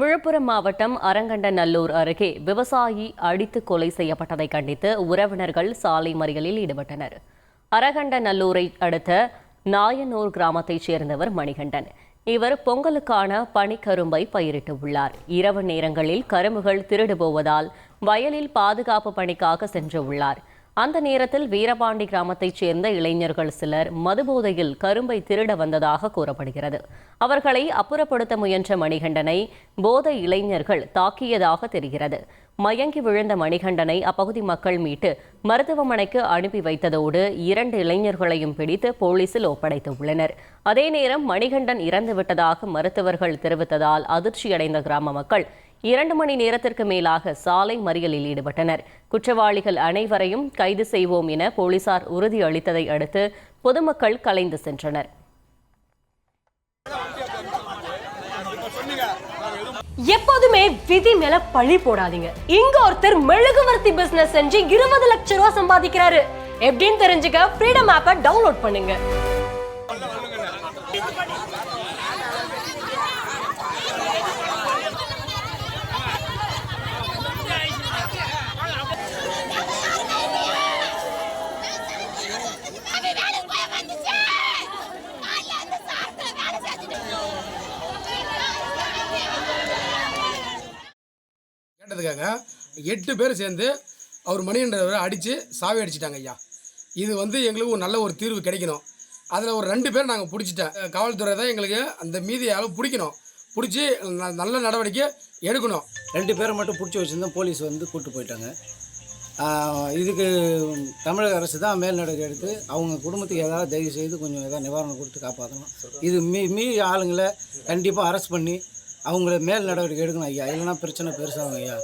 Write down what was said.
விழுப்புரம் மாவட்டம் அரங்கண்டநல்லூர் அருகே விவசாயி அடித்து கொலை செய்யப்பட்டதை கண்டித்து உறவினர்கள் சாலை மறியலில் ஈடுபட்டனர். அரகண்டநல்லூரை அடுத்த நாயனூர் கிராமத்தைச் சேர்ந்தவர் மணிகண்டன். இவர் பொங்கலுக்கான பனிக்கரும்பை பயிரிட்டு உள்ளார். இரவு நேரங்களில் கரும்புகள் திருடு போவதால் வயலில் பாதுகாப்பு பணிக்காக சென்று உள்ளார். அந்த நேரத்தில் வீரபாண்டி கிராமத்தைச் சேர்ந்த இளைஞர்கள் சிலர் மதுபோதையில் கரும்பை திருட வந்ததாக கூறப்படுகிறது. அவர்களை அப்புறப்படுத்த முயன்ற மணிகண்டனை போதை இளைஞர்கள் தாக்கியதாக தெரிகிறது. மயங்கி விழுந்த மணிகண்டனை அப்பகுதி மக்கள் மீட்டு மருத்துவமனைக்கு அனுப்பி வைத்ததோடு இரண்டு இளைஞர்களையும் பிடித்து போலீசில் ஒப்படைத்துள்ளனர் அதே நேரம் மணிகண்டன் இறந்துவிட்டதாக மருத்துவர்கள் தெரிவித்ததால் அதிர்ச்சியடைந்த கிராம மக்கள் இரண்டு மணி நேரத்திற்கு மேலாக சாலை மறியலில் ஈடுபட்டனர். குற்றவாளிகள் அனைவரையும் கைது செய்வோம் என போலீசார் உறுதியளித்ததை அடுத்து பொதுமக்கள் கலைந்து சென்றனர். எப்போதுமே விதி மேல பழி போடாதீங்க. இங்க ஒருத்தர் மெழுகுவர்த்தி பிசினஸ் செஞ்சு இருபது லட்சம் ரூபாய் சம்பாதிக்கிறாரு. எப்படின்னு தெரிஞ்சுக்க ஃப்ரீடம் ஆப்பை டவுன்லோட் பண்ணுங்க. கேட்டதுக்காக எட்டு பேர் சேர்ந்து அவர் மணிகண்டவரை அடித்து சாவி அடிச்சிட்டாங்க ஐயா. இது வந்து எங்களுக்கு ஒரு நல்ல ஒரு தீர்வு கிடைக்கணும். அதில் ஒரு ரெண்டு பேர் நாங்கள் பிடிச்சிட்டேன் காவல்துறை தான் எங்களுக்கு அந்த மீதி அளவு பிடிக்கணும். பிடிச்சி ந- நல்ல நடவடிக்கை எடுக்கணும். ரெண்டு பேரை மட்டும் பிடிச்சி வச்சுருந்தோம் போலீஸ் வந்து கூப்பிட்டு போயிட்டாங்க. இதுக்கு தமிழக அரசு தான் மேல் நடவடிக்கை எடுத்து அவங்க குடும்பத்துக்கு ஏதாவது தயவு செய்து கொஞ்சம் ஏதாவது நிவாரணம் கொடுத்து காப்பாற்றணும் இது மீ மீ ஆளுங்களை கண்டிப்பாக அரெஸ்ட் பண்ணி அவங்கள மேல் நடவடிக்கை எடுக்கணும் ஐயா. இல்லைன்னா பிரச்சனை பெருசாகும் ஐயா.